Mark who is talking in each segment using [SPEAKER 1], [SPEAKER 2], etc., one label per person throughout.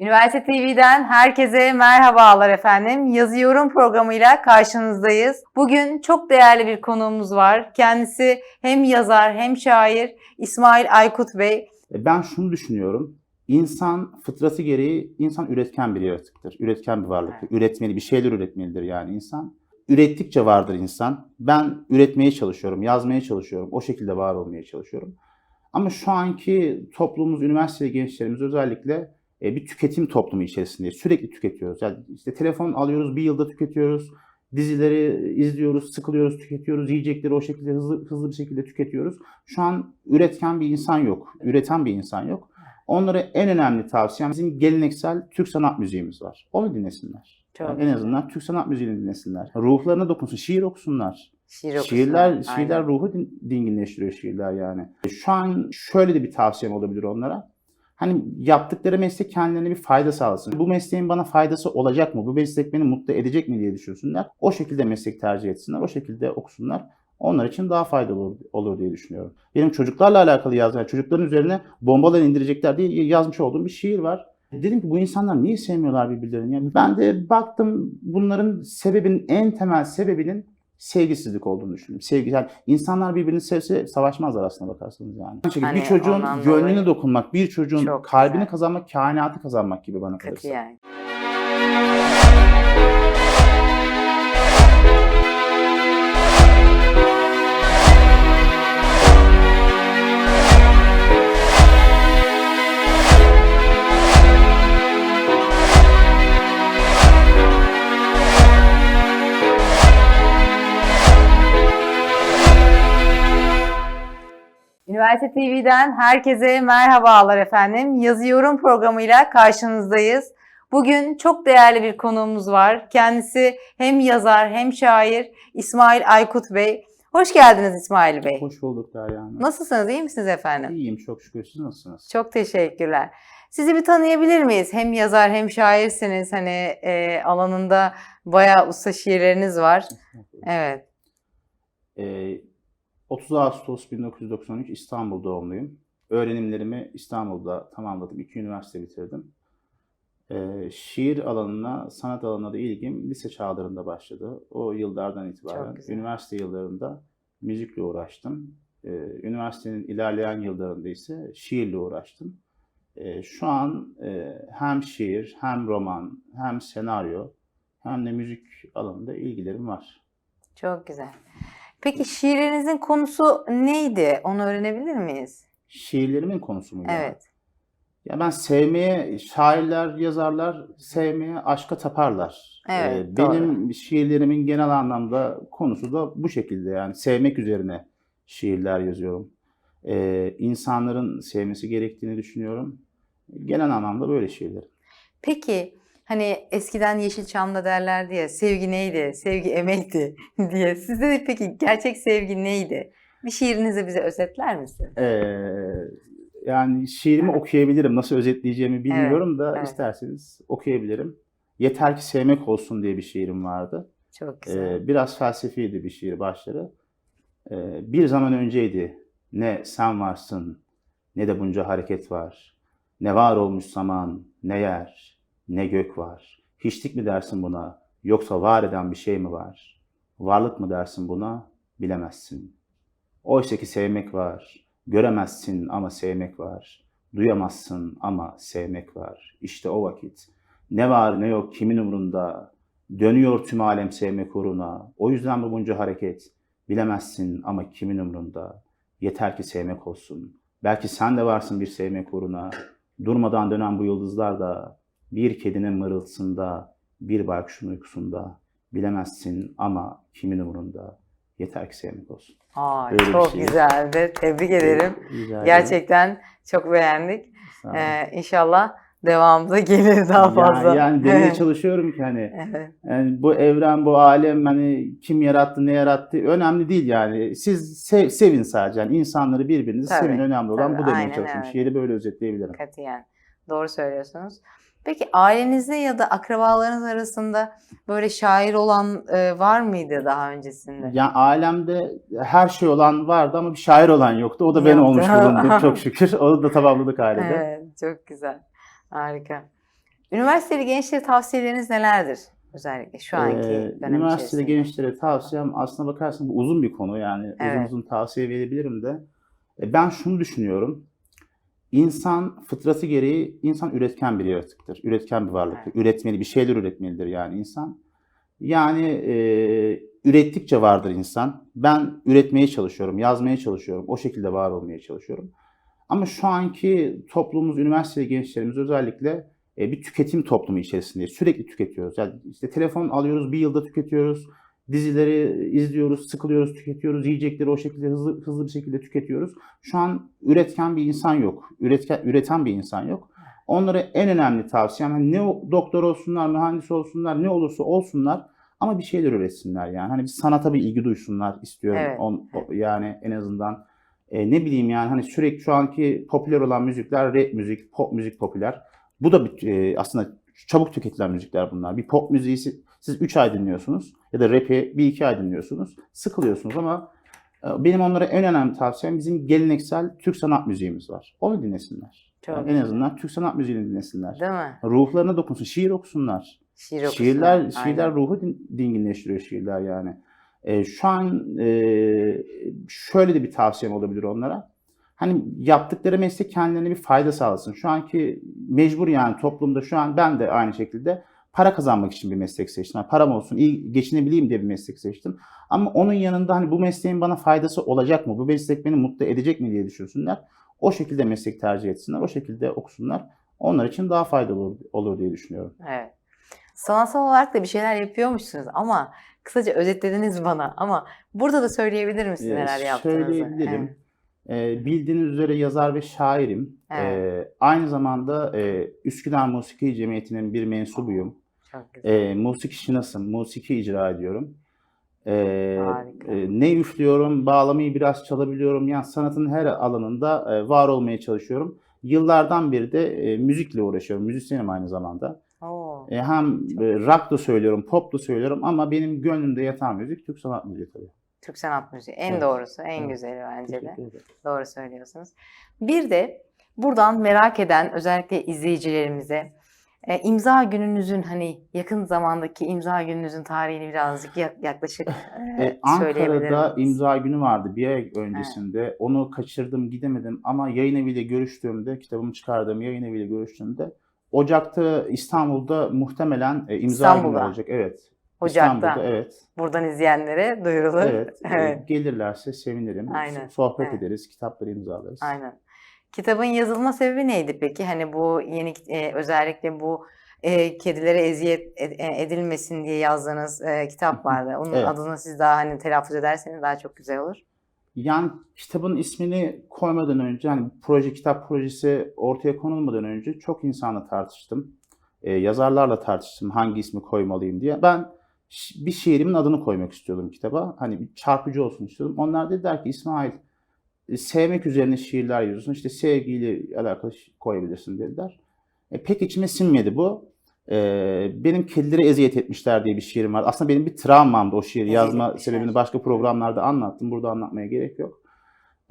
[SPEAKER 1] Üniversite TV'den herkese merhabalar efendim. Yazıyorum programıyla karşınızdayız. Bugün çok değerli bir konuğumuz var. Kendisi hem yazar hem şair İsmail Aykut Bey.
[SPEAKER 2] E, Ben şunu düşünüyorum. İnsan fıtratı gereği insan üretken bir yaratıktır. Üretken bir varlıktır. Üretmeli, bir şeyler üretmelidir yani insan. Ürettikçe vardır insan. Ben üretmeye çalışıyorum, yazmaya çalışıyorum. O şekilde var olmaya çalışıyorum. Ama şu anki toplumumuz, üniversite gençlerimiz özellikle bir tüketim toplumu içerisindeyiz. Sürekli tüketiyoruz. Yani işte telefon alıyoruz, bir yılda tüketiyoruz. Dizileri izliyoruz, sıkılıyoruz, tüketiyoruz. Yiyecekleri o şekilde hızlı hızlı bir şekilde tüketiyoruz. Şu an üretken bir insan yok. Üreten bir insan yok. Onlara en önemli tavsiyem bizim geleneksel Türk sanat müziğimiz var. Onu dinlesinler.
[SPEAKER 1] Çok
[SPEAKER 2] Yani en azından Türk sanat müziğini dinlesinler. Ruhlarına dokunsun, şiir okusunlar.
[SPEAKER 1] Şiir okusunlar.
[SPEAKER 2] Şiirler,
[SPEAKER 1] Aynen.
[SPEAKER 2] şiirler ruhu din- dinginleştiriyor şiirler yani. Şu an şöyle de bir tavsiyem olabilir onlara. Hani yaptıkları meslek kendilerine bir fayda sağlasın. Bu mesleğin bana faydası olacak mı? Bu meslek beni mutlu edecek mi diye düşünsünler. O şekilde meslek tercih etsinler. O şekilde okusunlar. Onlar için daha faydalı olur, olur diye düşünüyorum. Benim çocuklarla alakalı yazdığım, çocukların üzerine bombalar indirecekler diye yazmış olduğum bir şiir var. Dedim ki bu insanlar niye sevmiyorlar birbirlerini? Yani ben de baktım bunların sebebinin en temel sebebinin sevgisizlik olduğunu düşündüm. Sevgi, yani insanlar birbirini sevse savaşmazlar aslında bakarsanız yani. Şekilde
[SPEAKER 1] Hani
[SPEAKER 2] bir çocuğun
[SPEAKER 1] dolayı-
[SPEAKER 2] dokunmak, bir çocuğun kalbini
[SPEAKER 1] güzel.
[SPEAKER 2] kazanmak, kainatı kazanmak gibi bana kalırsa.
[SPEAKER 1] Katiyen. Üniversite TV'den herkese merhabalar efendim. Yazıyorum programıyla karşınızdayız. Bugün çok değerli bir konuğumuz var. Kendisi hem yazar hem şair İsmail Aykut Bey. Hoş geldiniz İsmail Bey.
[SPEAKER 2] Hoş bulduk Derya Hanım.
[SPEAKER 1] Nasılsınız? iyi misiniz efendim?
[SPEAKER 2] İyiyim çok şükür. Siz nasılsınız?
[SPEAKER 1] Çok teşekkürler. Sizi bir tanıyabilir miyiz? Hem yazar hem şairsiniz. Hani e, alanında bayağı usta şiirleriniz var. Evet.
[SPEAKER 2] Ee, 30 Ağustos 1993 İstanbul doğumluyum. Öğrenimlerimi İstanbul'da tamamladım. İki üniversite bitirdim. Ee, şiir alanına, sanat alanına da ilgim lise çağlarında başladı. O yıllardan itibaren üniversite yıllarında müzikle uğraştım. Ee, üniversitenin ilerleyen yıllarında ise şiirle uğraştım. Ee, şu an e, hem şiir, hem roman, hem senaryo, hem de müzik alanında ilgilerim var.
[SPEAKER 1] Çok güzel. Peki şiirinizin konusu neydi? Onu öğrenebilir miyiz?
[SPEAKER 2] Şiirlerimin konusu mu? yani?
[SPEAKER 1] Evet.
[SPEAKER 2] Ya ben sevmeye, şairler, yazarlar sevmeye, aşka taparlar.
[SPEAKER 1] Evet,
[SPEAKER 2] Ee, benim şiirlerimin genel anlamda konusu da bu şekilde yani sevmek üzerine şiirler yazıyorum. Ee, insanların sevmesi gerektiğini düşünüyorum. Genel anlamda böyle şiirler.
[SPEAKER 1] Peki hani eskiden Yeşilçam'da derlerdi ya sevgi neydi? Sevgi emekti diye. Sizde de peki gerçek sevgi neydi? Bir şiirinizi bize özetler misin?
[SPEAKER 2] Ee, yani şiirimi okuyabilirim. Nasıl özetleyeceğimi bilmiyorum da
[SPEAKER 1] evet.
[SPEAKER 2] isterseniz okuyabilirim. Yeter ki sevmek olsun diye bir şiirim vardı.
[SPEAKER 1] Çok güzel.
[SPEAKER 2] Ee, biraz felsefiydi bir şiir başları. Ee, bir zaman önceydi. Ne sen varsın, ne de bunca hareket var. Ne var olmuş zaman, ne yer, ne gök var. Hiçlik mi dersin buna, yoksa var eden bir şey mi var? Varlık mı dersin buna, bilemezsin. Oysa ki sevmek var. Göremezsin ama sevmek var. Duyamazsın ama sevmek var. İşte o vakit. Ne var ne yok kimin umrunda. Dönüyor tüm alem sevmek uğruna. O yüzden bu bunca hareket. Bilemezsin ama kimin umrunda. Yeter ki sevmek olsun. Belki sen de varsın bir sevmek uğruna. Durmadan dönen bu yıldızlar da bir kedinin mırıltısında, bir baykuşun uykusunda. Bilemezsin ama kimin umrunda. Yeter ki sevmek olsun.
[SPEAKER 1] Aa,
[SPEAKER 2] böyle
[SPEAKER 1] çok
[SPEAKER 2] şiir.
[SPEAKER 1] güzeldi. Tebrik ederim.
[SPEAKER 2] Rica ederim.
[SPEAKER 1] Gerçekten çok beğendik. Ee, inşallah devamı da gelir daha
[SPEAKER 2] Ya-
[SPEAKER 1] fazla.
[SPEAKER 2] Yani demeye çalışıyorum ki hani
[SPEAKER 1] Evet.
[SPEAKER 2] yani bu evren, bu alem hani kim yarattı, ne yarattı önemli değil yani. Siz sev- sevin sadece. Yani insanları birbirinizi
[SPEAKER 1] Tabii,
[SPEAKER 2] sevin. Önemli olan
[SPEAKER 1] tabii,
[SPEAKER 2] bu demeye
[SPEAKER 1] aynen
[SPEAKER 2] çalışıyorum.
[SPEAKER 1] öyle.
[SPEAKER 2] Şiiri böyle özetleyebilirim.
[SPEAKER 1] Katiyen. Doğru söylüyorsunuz. Peki ailenizde ya da akrabalarınız arasında böyle şair olan e, var mıydı daha öncesinde?
[SPEAKER 2] Yani alemde her şey olan vardı ama bir şair olan yoktu. O da ben olmuş bulundum çok şükür. Onu da tamamladık ailede.
[SPEAKER 1] Evet, çok güzel. Harika. Üniversiteli gençlere tavsiyeleriniz nelerdir? Özellikle şu anki
[SPEAKER 2] Ee,
[SPEAKER 1] dönem
[SPEAKER 2] üniversitede gençlere tavsiyem aslına bakarsan bu uzun bir konu yani
[SPEAKER 1] Evet.
[SPEAKER 2] uzun uzun tavsiye verebilirim de. E, Ben şunu düşünüyorum. İnsan fıtratı gereği insan üretken bir yaratıktır. Üretken bir varlıktır. Üretmeli, bir şeyler üretmelidir yani insan. Yani e, ürettikçe vardır insan. Ben üretmeye çalışıyorum, yazmaya çalışıyorum. O şekilde var olmaya çalışıyorum. Ama şu anki toplumumuz, üniversite gençlerimiz özellikle e, bir tüketim toplumu içerisindeyiz. Sürekli tüketiyoruz. Yani işte telefon alıyoruz, bir yılda tüketiyoruz. Dizileri izliyoruz, sıkılıyoruz, tüketiyoruz. Yiyecekleri o şekilde hızlı hızlı bir şekilde tüketiyoruz. Şu an üretken bir insan yok. Üretken, üreten bir insan yok. Onlara en önemli tavsiyem hani ne doktor olsunlar, mühendis olsunlar, ne olursa olsunlar ama bir şeyler üretsinler yani. Hani bir sanata bir ilgi duysunlar istiyorum.
[SPEAKER 1] Evet.
[SPEAKER 2] On- o- yani en azından e, ne bileyim yani hani sürekli şu anki popüler olan müzikler rap müzik, pop müzik popüler. Bu da bir, e, aslında çabuk tüketilen müzikler bunlar. Bir pop müziği siz, siz 3 ay dinliyorsunuz ya da rap'i 1-2 ay dinliyorsunuz. Sıkılıyorsunuz ama e, benim onlara en önemli tavsiyem bizim geleneksel Türk sanat müziğimiz var. Onu dinlesinler.
[SPEAKER 1] Çok
[SPEAKER 2] Yani en azından Türk sanat müziğini dinlesinler.
[SPEAKER 1] Değil mi?
[SPEAKER 2] Ruhlarına dokunsun, şiir okusunlar.
[SPEAKER 1] Şiir okusunlar.
[SPEAKER 2] Şiirler,
[SPEAKER 1] Aynen.
[SPEAKER 2] şiirler ruhu din- dinginleştiriyor şiirler yani. E, şu an e, şöyle de bir tavsiyem olabilir onlara. Hani yaptıkları meslek kendilerine bir fayda sağlasın. Şu anki mecbur yani toplumda şu an ben de aynı şekilde para kazanmak için bir meslek seçtim. Yani param olsun, iyi geçinebileyim diye bir meslek seçtim. Ama onun yanında hani bu mesleğin bana faydası olacak mı? Bu meslek beni mutlu edecek mi diye düşünsünler. O şekilde meslek tercih etsinler. O şekilde okusunlar. Onlar için daha faydalı olur, olur diye düşünüyorum.
[SPEAKER 1] Evet. Sanatsal olarak da bir şeyler yapıyormuşsunuz ama kısaca özetlediniz bana ama burada da söyleyebilir misiniz
[SPEAKER 2] Ee,
[SPEAKER 1] neler yaptığınızı?
[SPEAKER 2] Söyleyebilirim.
[SPEAKER 1] Evet.
[SPEAKER 2] Ee, bildiğiniz üzere yazar ve şairim.
[SPEAKER 1] Evet.
[SPEAKER 2] Ee, aynı zamanda e, Üsküdar Musiki Cemiyeti'nin bir mensubuyum.
[SPEAKER 1] Çok güzel.
[SPEAKER 2] Ee, musiki şinasım, musiki icra ediyorum.
[SPEAKER 1] Harika.
[SPEAKER 2] e, ne üflüyorum, bağlamayı biraz çalabiliyorum. Yani sanatın her alanında e, var olmaya çalışıyorum. Yıllardan beri de e, müzikle uğraşıyorum. Müzisyenim aynı zamanda.
[SPEAKER 1] Oo,
[SPEAKER 2] E, hem e, rock da söylüyorum, pop da söylüyorum ama benim gönlümde yatan müzik Türk sanat müziği tabii.
[SPEAKER 1] Türk sanat müziği. En
[SPEAKER 2] Evet.
[SPEAKER 1] doğrusu, en
[SPEAKER 2] Evet.
[SPEAKER 1] güzeli bence de. Doğru söylüyorsunuz. Bir de buradan merak eden özellikle izleyicilerimize e, imza gününüzün hani yakın zamandaki imza gününüzün tarihini birazcık yak- yaklaşık e,
[SPEAKER 2] E,
[SPEAKER 1] söyleyebilir
[SPEAKER 2] Ankara'da imza günü vardı bir ay öncesinde. Onu kaçırdım, gidemedim ama yayın eviyle görüştüğümde, kitabımı çıkardığım yayın eviyle görüştüğümde Ocak'ta İstanbul'da muhtemelen e, imza
[SPEAKER 1] İstanbul'da.
[SPEAKER 2] günü olacak. Evet.
[SPEAKER 1] Ocak'ta.
[SPEAKER 2] İstanbul'da evet.
[SPEAKER 1] Buradan izleyenlere duyurulur.
[SPEAKER 2] Evet. e,
[SPEAKER 1] Evet.
[SPEAKER 2] gelirlerse sevinirim.
[SPEAKER 1] Aynen.
[SPEAKER 2] Sohbet
[SPEAKER 1] Evet.
[SPEAKER 2] ederiz, kitapları imzalarız.
[SPEAKER 1] Aynen. Kitabın yazılma sebebi neydi peki? Hani bu yeni e, özellikle bu e, kedilere eziyet ed- e, edilmesin diye yazdığınız e, kitap vardı. Onun
[SPEAKER 2] Evet.
[SPEAKER 1] adını siz daha hani telaffuz ederseniz daha çok güzel olur.
[SPEAKER 2] Yani kitabın ismini koymadan önce, hani proje, kitap projesi ortaya konulmadan önce çok insanla tartıştım. Ee, yazarlarla tartıştım hangi ismi koymalıyım diye. Ben bir şiirimin adını koymak istiyordum kitaba. Hani bir çarpıcı olsun istiyordum. Onlar dediler ki İsmail e, sevmek üzerine şiirler yazıyorsun. İşte sevgiyle alakalı koyabilirsin dediler. E, pek içime sinmedi bu. E, benim kedilere eziyet etmişler diye bir şiirim var. Aslında benim bir travmamdı o şiiri
[SPEAKER 1] Eziyet
[SPEAKER 2] yazma
[SPEAKER 1] etmişler.
[SPEAKER 2] sebebini başka programlarda anlattım. Burada anlatmaya gerek yok.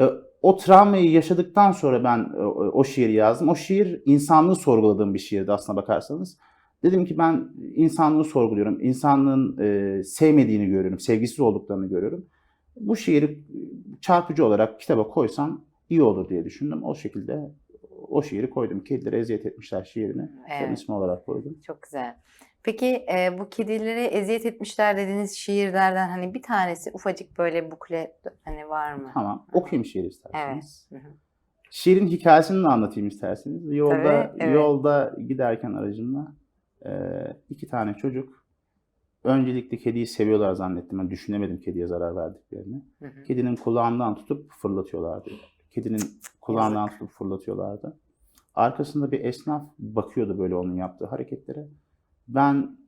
[SPEAKER 2] E, o travmayı yaşadıktan sonra ben e, o, o şiiri yazdım. O şiir insanlığı sorguladığım bir şiirdi aslına bakarsanız. Dedim ki ben insanlığı sorguluyorum. İnsanlığın e, sevmediğini görüyorum. Sevgisiz olduklarını görüyorum. Bu şiiri çarpıcı olarak kitaba koysam iyi olur diye düşündüm. O şekilde o şiiri koydum. Kedilere eziyet etmişler şiirini.
[SPEAKER 1] Evet.
[SPEAKER 2] ismi olarak koydum.
[SPEAKER 1] Çok güzel. Peki e, bu kedilere eziyet etmişler dediğiniz şiirlerden hani bir tanesi ufacık böyle bukle hani var mı?
[SPEAKER 2] Tamam. Okuyayım şiiri isterseniz.
[SPEAKER 1] Hı.
[SPEAKER 2] Şiirin hikayesini de anlatayım isterseniz. Yolda
[SPEAKER 1] Tabii, evet.
[SPEAKER 2] yolda giderken aracımla e, iki tane çocuk öncelikle kediyi seviyorlar zannettim. Ben düşünemedim kediye zarar verdiklerini.
[SPEAKER 1] Hı hı.
[SPEAKER 2] Kedinin kulağından tutup fırlatıyorlardı. Kedinin kulağından tutup fırlatıyorlardı. Arkasında bir esnaf bakıyordu böyle onun yaptığı hareketlere. Ben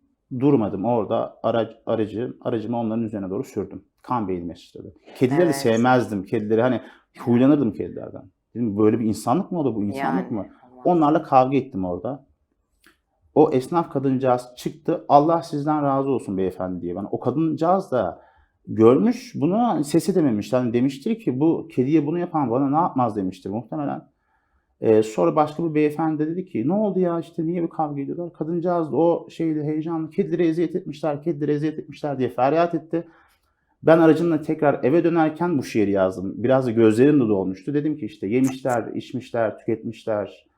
[SPEAKER 2] durmadım orada araç, aracı, aracımı onların üzerine doğru sürdüm. Kan beynime sıçradı. Kedileri
[SPEAKER 1] Evet.
[SPEAKER 2] sevmezdim. Kedileri hani huylanırdım kedilerden. Dedim böyle bir insanlık mı olur bu insanlık
[SPEAKER 1] Yani,
[SPEAKER 2] mı? Onlarla kavga ettim orada. O esnaf kadıncağız çıktı. Allah sizden razı olsun beyefendi diye. Ben o kadıncağız da görmüş bunu ses edememiş. Yani demiştir ki bu kediye bunu yapan bana ne yapmaz demiştir muhtemelen. Ee, sonra başka bir beyefendi de dedi ki ne oldu ya işte niye bir kavga ediyorlar? Kadıncağız da o şeyle heyecanlı kedileri eziyet etmişler, kedileri eziyet etmişler diye feryat etti. Ben aracımla tekrar eve dönerken bu şiiri yazdım. Biraz da gözlerim de dolmuştu. Dedim ki işte yemişler, içmişler, tüketmişler.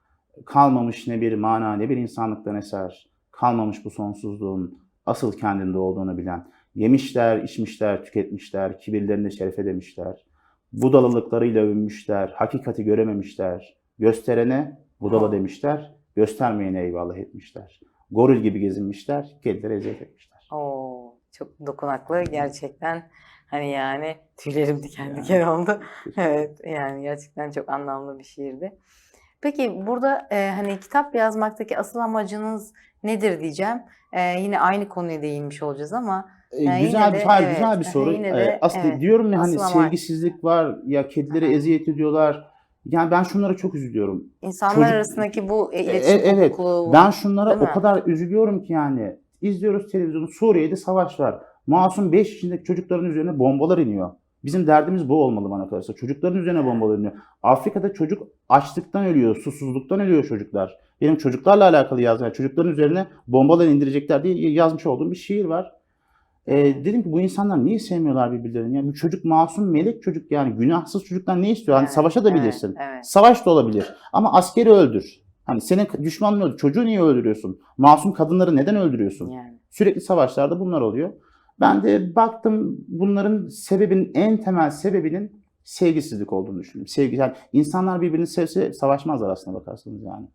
[SPEAKER 2] Kalmamış ne bir mana ne bir insanlıktan eser. Kalmamış bu sonsuzluğun asıl kendinde olduğunu bilen. Yemişler, içmişler, tüketmişler, kibirlerinde şerefe demişler. Budalılıklarıyla övünmüşler, hakikati görememişler. Gösterene budala demişler, göstermeyene eyvallah etmişler. Goril gibi gezinmişler, kedileri eziyet etmişler.
[SPEAKER 1] Oo, çok dokunaklı gerçekten. Hani yani tüylerim diken diken oldu. Evet yani gerçekten çok anlamlı bir şiirdi. Peki burada e, hani kitap yazmaktaki asıl amacınız nedir diyeceğim. E, yine aynı konuya değinmiş olacağız ama
[SPEAKER 2] Ee,
[SPEAKER 1] Yani
[SPEAKER 2] güzel bir
[SPEAKER 1] de,
[SPEAKER 2] hayır,
[SPEAKER 1] evet,
[SPEAKER 2] güzel bir soru.
[SPEAKER 1] yine de,
[SPEAKER 2] Ee, aslında
[SPEAKER 1] evet,
[SPEAKER 2] diyorum ya hani
[SPEAKER 1] asıl amaç.
[SPEAKER 2] sevgisizlik var ya kedilere
[SPEAKER 1] Aha.
[SPEAKER 2] eziyet ediyorlar. Yani ben şunlara çok üzülüyorum.
[SPEAKER 1] insanlar
[SPEAKER 2] Çocuk-
[SPEAKER 1] arasındaki bu e,
[SPEAKER 2] E,
[SPEAKER 1] iletişim
[SPEAKER 2] evet.
[SPEAKER 1] kopukluğu
[SPEAKER 2] Ben şunlara o kadar üzülüyorum ki yani. İzliyoruz televizyonu. Suriye'de savaş var. Masum 5 yaşındaki çocukların üzerine bombalar iniyor. Bizim derdimiz bu olmalı bana kalırsa. Çocukların üzerine bombalar iniyor. Afrika'da çocuk açlıktan ölüyor, susuzluktan ölüyor çocuklar. Benim çocuklarla alakalı yazdım. Yani çocukların üzerine bombalar indirecekler diye yazmış olduğum bir şiir var. Ee, dedim ki bu insanlar niye sevmiyorlar birbirlerini? Yani bu çocuk masum melek çocuk yani günahsız çocuktan ne istiyor? Hani
[SPEAKER 1] Evet,
[SPEAKER 2] savaşa da
[SPEAKER 1] evet,
[SPEAKER 2] bilirsin.
[SPEAKER 1] evet.
[SPEAKER 2] Savaş da olabilir. Ama askeri öldür. Hani senin düşmanın öldür. Çocuğu niye öldürüyorsun? Masum kadınları neden öldürüyorsun?
[SPEAKER 1] Yani.
[SPEAKER 2] Sürekli savaşlarda bunlar oluyor. Ben de baktım bunların sebebinin en temel sebebinin sevgisizlik olduğunu düşünüyorum. Sevgi yani insanlar birbirini sevse savaşmazlar aslında bakarsanız yani.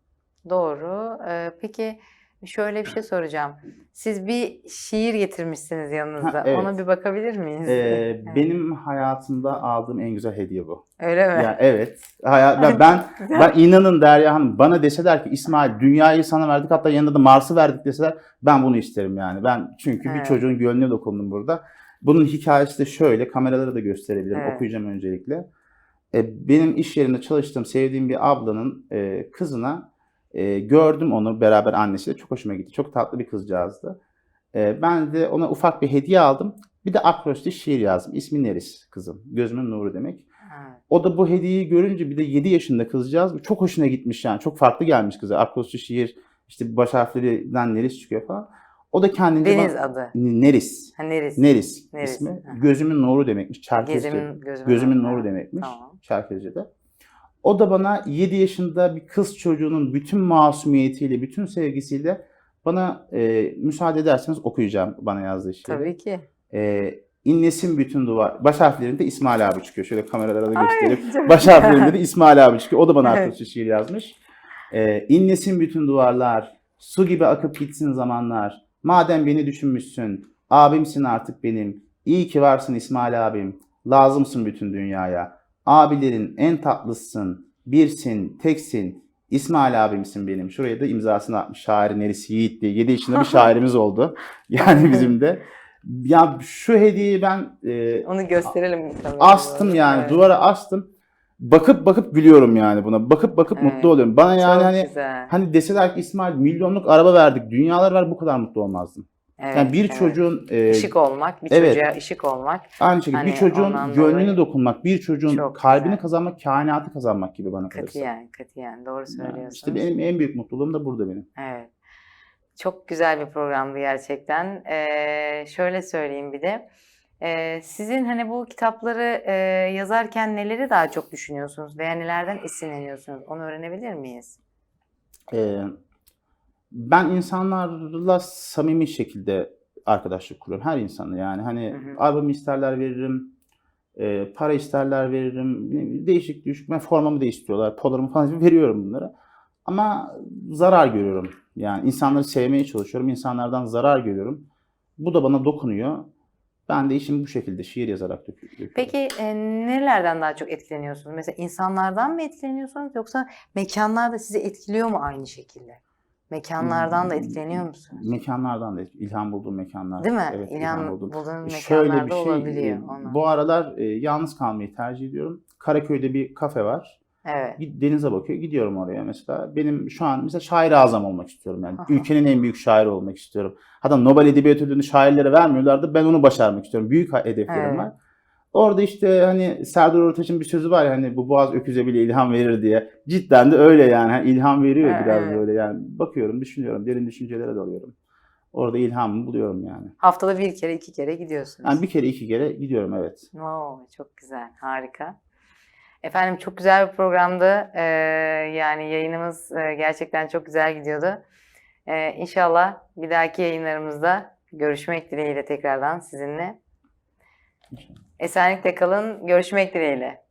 [SPEAKER 1] Doğru. Ee, peki şöyle bir şey soracağım. Siz bir şiir getirmişsiniz yanınızda.
[SPEAKER 2] Ha, evet.
[SPEAKER 1] Ona bir bakabilir miyiz?
[SPEAKER 2] Ee,
[SPEAKER 1] Evet.
[SPEAKER 2] benim hayatımda aldığım en güzel hediye bu.
[SPEAKER 1] Öyle mi?
[SPEAKER 2] Yani evet. Hayat, ben, ben. Ben inanın Derya Hanım bana deseler ki İsmail dünyayı sana verdik hatta yanında da Mars'ı verdik deseler ben bunu isterim yani. Ben çünkü bir
[SPEAKER 1] Evet.
[SPEAKER 2] çocuğun gönlüne dokundum burada. Bunun hikayesi de şöyle kameralara da gösterebilirim
[SPEAKER 1] Evet.
[SPEAKER 2] okuyacağım öncelikle. E, benim iş yerinde çalıştığım sevdiğim bir ablanın e, kızına e, gördüm onu beraber annesiyle çok hoşuma gitti. Çok tatlı bir kızcağızdı. E, ben de ona ufak bir hediye aldım. Bir de akrostiş şiir yazdım. İsmi Neris kızım. Gözümün nuru demek. O da bu hediyeyi görünce bir de 7 yaşında kızcağız çok hoşuna gitmiş yani. Çok farklı gelmiş kıza. Akrostiş şiir işte baş harflerinden Neris çıkıyor falan. O da kendince
[SPEAKER 1] Deniz
[SPEAKER 2] bana-
[SPEAKER 1] adı.
[SPEAKER 2] Neris.
[SPEAKER 1] Ha, Neris.
[SPEAKER 2] Neris,
[SPEAKER 1] Neris,
[SPEAKER 2] ismi.
[SPEAKER 1] hı.
[SPEAKER 2] Gözümün nuru demekmiş. Çerkezce.
[SPEAKER 1] Gezimin, gözümün,
[SPEAKER 2] Gözümün
[SPEAKER 1] nuru.
[SPEAKER 2] nuru demekmiş.
[SPEAKER 1] Tamam.
[SPEAKER 2] Çerkezce'de. O da bana 7 yaşında bir kız çocuğunun bütün masumiyetiyle, bütün sevgisiyle bana e, müsaade ederseniz okuyacağım bana yazdığı şiiri.
[SPEAKER 1] Tabii ki.
[SPEAKER 2] E, inlesin bütün duvar. Baş harflerinde İsmail abi çıkıyor. Şöyle kameralara da göstereyim. Baş harflerinde de İsmail abi çıkıyor. O da bana
[SPEAKER 1] Evet.
[SPEAKER 2] arkadaşça şiir yazmış. Ee, inlesin bütün duvarlar, su gibi akıp gitsin zamanlar. Madem beni düşünmüşsün, abimsin artık benim. İyi ki varsın İsmail abim. Lazımsın bütün dünyaya. Abilerin en tatlısın, birsin, teksin. İsmail abimsin benim. Şuraya da imzasını atmış. Şair Neris Yiğit diye. 7 yaşında bir şairimiz oldu. Yani bizim de. Ya şu hediyeyi ben e,
[SPEAKER 1] Onu gösterelim. tabii.
[SPEAKER 2] astım yani
[SPEAKER 1] Evet.
[SPEAKER 2] duvara astım. Bakıp bakıp gülüyorum yani buna. Bakıp bakıp
[SPEAKER 1] Evet.
[SPEAKER 2] mutlu oluyorum. Bana yani
[SPEAKER 1] Çok
[SPEAKER 2] hani
[SPEAKER 1] güzel.
[SPEAKER 2] hani deseler ki İsmail milyonluk araba verdik. Dünyalar var bu kadar mutlu olmazdım.
[SPEAKER 1] Evet,
[SPEAKER 2] yani bir
[SPEAKER 1] evet.
[SPEAKER 2] çocuğun e,
[SPEAKER 1] Işık olmak, bir
[SPEAKER 2] evet.
[SPEAKER 1] çocuğa ışık olmak.
[SPEAKER 2] aynı şekilde
[SPEAKER 1] Hani
[SPEAKER 2] bir çocuğun gönlüne dokunmak, bir çocuğun kalbini
[SPEAKER 1] güzel.
[SPEAKER 2] kazanmak, kainatı kazanmak gibi bana kalırsa.
[SPEAKER 1] Katiyen, katiyen. Doğru
[SPEAKER 2] Yani
[SPEAKER 1] söylüyorsunuz.
[SPEAKER 2] işte benim en büyük mutluluğum da burada benim.
[SPEAKER 1] Evet. Çok güzel bir programdı gerçekten. Ee, şöyle söyleyeyim bir de. Ee, sizin hani bu kitapları e, yazarken neleri daha çok düşünüyorsunuz veya nelerden esinleniyorsunuz? Onu öğrenebilir miyiz?
[SPEAKER 2] Ee, ben insanlarla samimi şekilde arkadaşlık kuruyorum. Her insanla yani. Hani
[SPEAKER 1] Hı hı.
[SPEAKER 2] arabamı isterler veririm. e, para isterler veririm. Değişik değişik. Ben formamı da istiyorlar. Polarımı falan veriyorum bunlara. Ama zarar görüyorum. Yani insanları sevmeye çalışıyorum. İnsanlardan zarar görüyorum. Bu da bana dokunuyor. Ben de işimi bu şekilde şiir yazarak dök- döküyorum.
[SPEAKER 1] Peki e, nerelerden daha çok etkileniyorsunuz? Mesela insanlardan mı etkileniyorsunuz yoksa mekanlar da sizi etkiliyor mu aynı şekilde? Mekanlardan da
[SPEAKER 2] Hmm,
[SPEAKER 1] etkileniyor musunuz?
[SPEAKER 2] Mekanlardan da ilham bulduğum mekanlar.
[SPEAKER 1] Değil mi?
[SPEAKER 2] Evet,
[SPEAKER 1] İlham
[SPEAKER 2] buldum.
[SPEAKER 1] bulduğun
[SPEAKER 2] Şöyle
[SPEAKER 1] mekanlarda
[SPEAKER 2] bir şey,
[SPEAKER 1] olabiliyor.
[SPEAKER 2] e,
[SPEAKER 1] Onu.
[SPEAKER 2] bu aralar e, yalnız kalmayı tercih ediyorum. Karaköy'de bir kafe var.
[SPEAKER 1] Evet.
[SPEAKER 2] Denize bakıyor. Gidiyorum oraya mesela. Benim şu an mesela şair azam olmak istiyorum yani.
[SPEAKER 1] Aha.
[SPEAKER 2] Ülkenin en büyük şairi olmak istiyorum. Hatta Nobel Edebiyat Ödülünü şairlere vermiyorlardı. Ben onu başarmak istiyorum. Büyük hedeflerim
[SPEAKER 1] Evet.
[SPEAKER 2] var. Orada işte hani Serdar Ortaç'ın bir sözü var ya hani bu boğaz öküze bile ilham verir diye. Cidden de öyle yani. Hani ilham veriyor
[SPEAKER 1] Ha,
[SPEAKER 2] biraz
[SPEAKER 1] evet.
[SPEAKER 2] böyle yani. Bakıyorum, düşünüyorum, derin düşüncelere dalıyorum. Orada ilhamımı buluyorum yani.
[SPEAKER 1] Haftada bir kere iki kere gidiyorsunuz.
[SPEAKER 2] Yani bir kere iki kere gidiyorum evet.
[SPEAKER 1] Oo, çok güzel, harika. Efendim çok güzel bir programdı. Ee, yani yayınımız e, gerçekten çok güzel gidiyordu. Ee, inşallah bir dahaki yayınlarımızda görüşmek dileğiyle tekrardan sizinle.
[SPEAKER 2] İnşallah.
[SPEAKER 1] Esenlikle kalın, görüşmek dileğiyle.